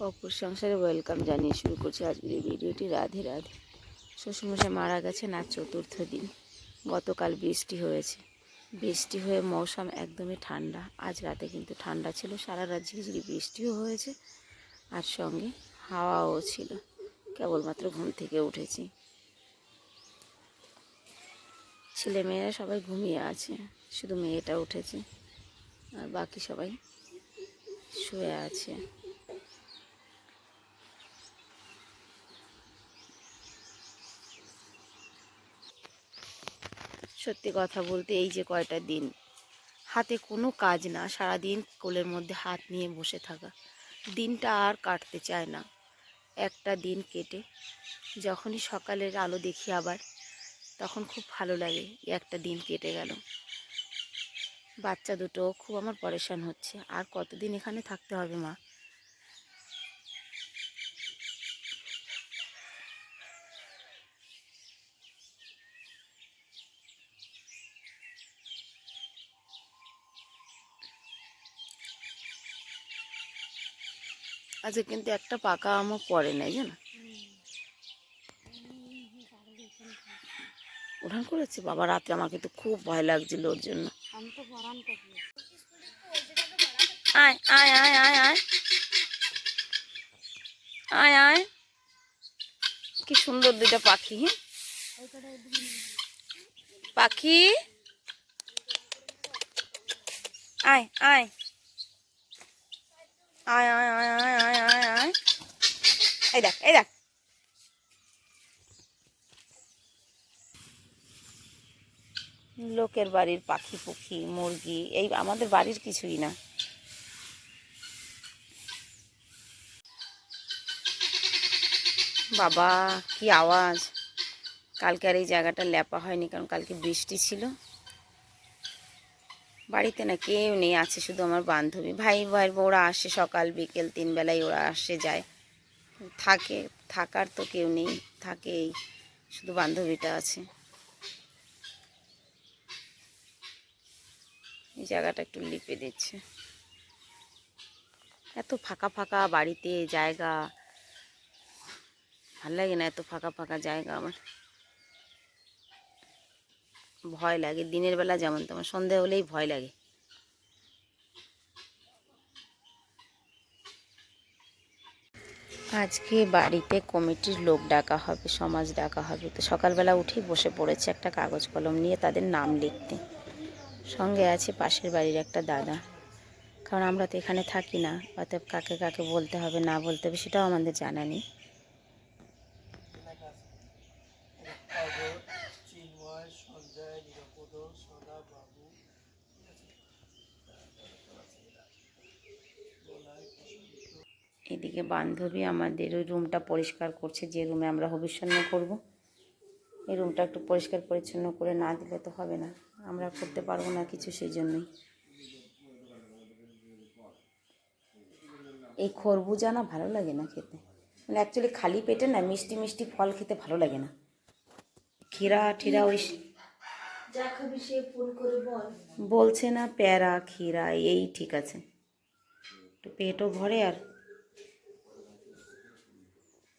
অপুর সংসারে ওয়েলকাম জানিয়ে শুরু করছি আজকের এই ভিডিওটি। রাধে রাধে। শ্বশুরমশাই মারা গেছেন আজ চতুর্থ দিন। গতকাল বৃষ্টি হয়েছে। বৃষ্টি হয়ে মৌসুম একদমই ঠান্ডা। আজ রাতে কিন্তু ঠান্ডা ছিল, সারা রাত ঝিরিঝিরি বৃষ্টিও হয়েছে আর সঙ্গে হাওয়াও ছিল। কেবলমাত্র ঘুম থেকে উঠেছি। ছেলে মেয়েরা সবাই ঘুমিয়ে আছে, শুধু মেয়েটা উঠেছে আর বাকি সবাই শুয়ে আছে। সত্যি কথা বলতে এই যে কয়টা দিন, হাতে কোনো কাজ না সারা দিন কোলের মধ্যে হাত নিয়ে বসে থাকা। দিনটা আর কাটতে চায় না। একটা দিন কেটে যখনই সকালের আলো দেখি আবার, তখন খুব ভালো লাগে একটা দিন কেটে গেল। বাচ্চা দুটো খুব আমার পরেশান হচ্ছে। আর কতদিন এখানে থাকতে হবে মা? আজকে কিন্তু একটা পাকা আমও পড়ে নাই জানো? উঠান করেছে বাবা রাতে আমার কিন্তু খুব ভয় লাগছিল ওর জন্য। তো আয় আয় আয় আয় আয়। আয় আয়। কি সুন্দর দুইটা পাখি পাখি। আয় আয়। আয় আয় আয় আয় আয় আয় আয় এই দেখ এই দেখ। লোকের বাড়ির পাখি পুখি, মুরগি, এই আমাদের বাড়ির কিছুই না। বাবা, কি আওয়াজ? কালকে আর এই জায়গাটা ল্যাপা হয়নি, কারণ কালকে বৃষ্টি ছিল। বাড়িতে না কেউ নেই, আছে শুধু আমার বান্ধবী। ভাই ভাই, ওরা আসে সকাল, বিকেল, তিন বেলায় ওরা আসে, যায়। থাকে, থাকার তো কেউ নেই, থাকে এই, শুধু বান্ধবীটা আছে। এই জায়গাটা একটু লিপে দিচ্ছে। এত ফাঁকা ফাঁকা বাড়িতে জায়গা, ভালো লাগে না এত ফাঁকা ফাঁকা জায়গা আমার। ভয় লাগে। দিনের বেলা যেমন তেমন, সন্ধে হলেই ভয় লাগে। আজকে বাড়িতে কমিটির লোক ডাকা হবে, সমাজ ডাকা হবে। তো সকালবেলা উঠেই বসে পড়েছে একটা কাগজ কলম নিয়ে তাদের নাম লিখতে। সঙ্গে আছে পাশের বাড়ির একটা দাদা। কারণ আমরা তো এখানে থাকি না, অতএব কাকে কাকে বলতে হবে, না বলতে হবে সেটাও আমাদের জানা নেই। এদিকে বান্ধবী আমাদের ওই রুমটা পরিষ্কার করছে যে রুমে আমরা হবিষ্যন্ন করব। এই রুমটা একটু পরিষ্কার পরিচ্ছন্ন করে না দিলে তো হবে না। আমরা করতে পারব না কিছু সেই জন্যই। এই খরবুজা না ভালো লাগে না খেতে? মানে অ্যাকচুয়ালি খালি পেটে না মিষ্টি মিষ্টি ফল খেতে ভালো লাগে না। ক্ষীরা ঠিরা ওই বলছে না প্যারা ক্ষীরা এই ঠিক আছে। একটু পেটও ভরে আর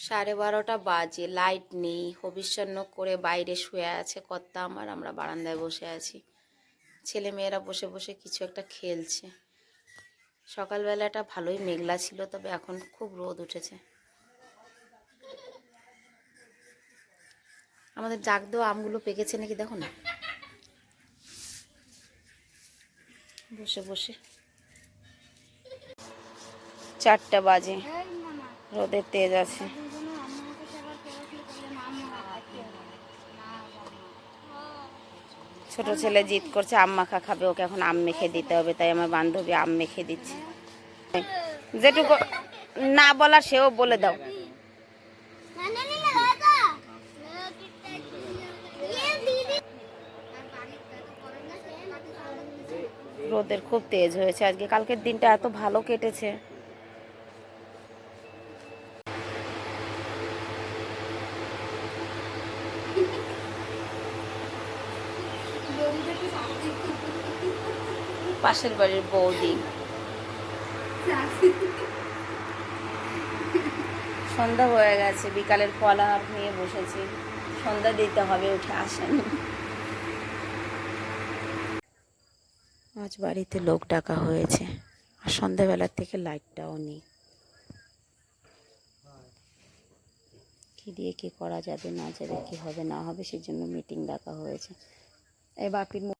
সাড়ে বারোটা বাজে লাইট নেই, হবিষ্যন্ন করে বাইরে শুয়ে আছে কর্তা আমার, আমরা বারান্দায় বসে আছি। ছেলে মেয়েরা বসে বসে কিছু একটা খেলছে। সকালবেলাটা ভালোই মেঘলা ছিল, তবে এখন খুব রোদ উঠেছে। আমাদের জাগ দেওয়া আমগুলো পেকেছে নাকি দেখো না? বসে বসে। চারটা বাজে। রোদের তেজ আছে দুজনে আমার কাছে আবার কেউ করলে না আমার রাখতে হবে না বাবা ছোট ছেলে জিদ করছে আম মাখা খাবে, ওকে এখন আম মেখে দিতে হবে, তাই আমার বান্ধবী আম মেখে দিচ্ছে। যেটুকু না বলা সেও বলে দাও। রোদের খুব তেজ হয়েছে, আজকে কালকের দিনটা এত ভালো কেটেছে। পাশের বাড়ির বৌদি। সন্ধ্যা হয়ে গেছে, বিকালের ফলাহার নিয়ে বসেছি। সন্ধ্যা দিতে হবে, উঠে আসেন। আজ বাড়িতে লোক ডাকা হয়েছে, আর সন্ধ্যাবেলার থেকে লাইটটাও নেই। কি দিয়ে কি করা যাবে, না যাবে, কি হবে, না হবে সেই জন্য মিটিং ডাকা হয়েছে। ไอ้บาปิดมด